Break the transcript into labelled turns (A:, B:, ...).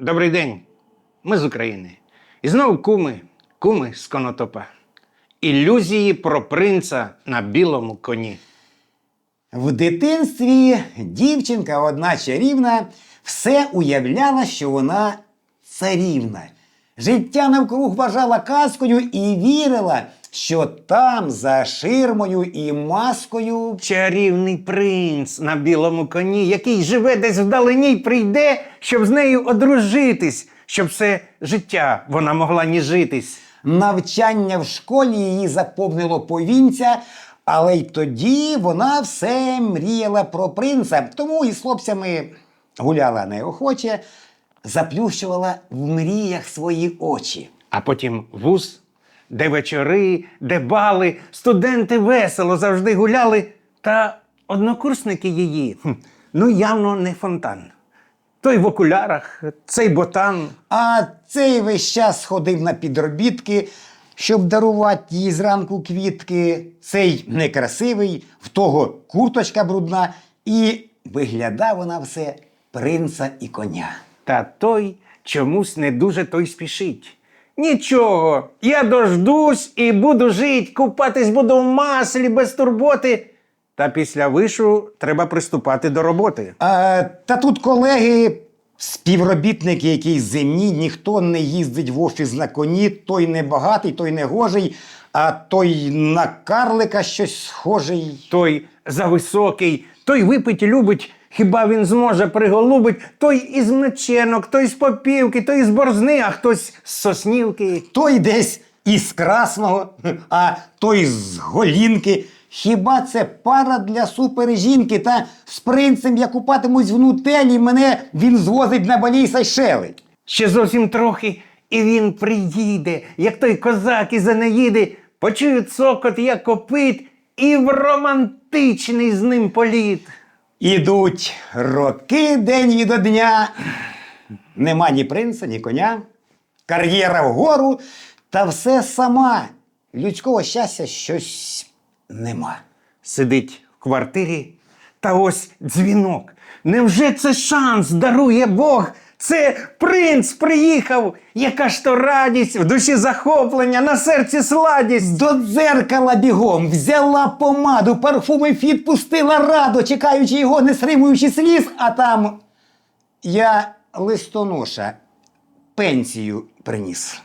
A: Добрий день. Ми з України. І знову куми, куми з конотопа. Ілюзії про принца на білому коні.
B: В дитинстві дівчинка одна чарівна все уявляла, що вона царівна. Життя навкруг вважала казкою і вірила, що там, за ширмою і маскою,
A: Чарівний принц на білому коні, який живе десь вдалині й прийде, щоб з нею одружитись, щоб все життя вона могла ніжитись.
B: навчання в школі її заповнило повінця, але й тоді вона все мріяла про принца, тому і з хлопцями гуляла неохоче, заплющувала в мріях свої очі.
A: А потім вуз, де вечори, де бали, студенти весело завжди гуляли, та однокурсники її, ну явно не фонтан. Той в окулярах, цей ботан.
B: А цей весь час ходив на підробітки, щоб дарувати їй зранку квітки. Цей некрасивий, в того курточка брудна, і виглядав вона все принца і коня.
A: Та той чомусь не дуже той спішить. Нічого, я дождусь і буду жить, купатись буду в маслі без турботи. Та після вишу треба приступати до роботи.
B: А, та тут колеги, співробітники якісь земні, ніхто не їздить в офіс на коні, той не багатий, той не гожий, а той на карлика щось схожий.
A: Той зависокий, той випить любить, хіба він зможе приголубить, той із меченок, той з попівки, той з борзни, а хтось з соснівки.
B: Той десь із красного, а той з голінки. Хіба це пара для супержінки? Та з принцем я купатимусь в нутелі, мене він звозить на балій Сейшели.
A: Ще зовсім трохи, і він приїде, як той козак із Енеїди, почує цокот, як копит, і в романтичний з ним політ.
B: Ідуть роки день від дня. Нема ні принца, ні коня. Кар'єра вгору, та все сама. Людського щастя щось нема.
A: Сидить в квартирі, та ось дзвінок. Невже це шанс дарує Бог? Це принц приїхав. Яка ж то радість, в душі захоплення, на серці сладість.
B: До дзеркала бігом взяла помаду, парфуми фіт пустила радо, чекаючи його, не стримуючи сліз, а там я листоноша пенсію приніс.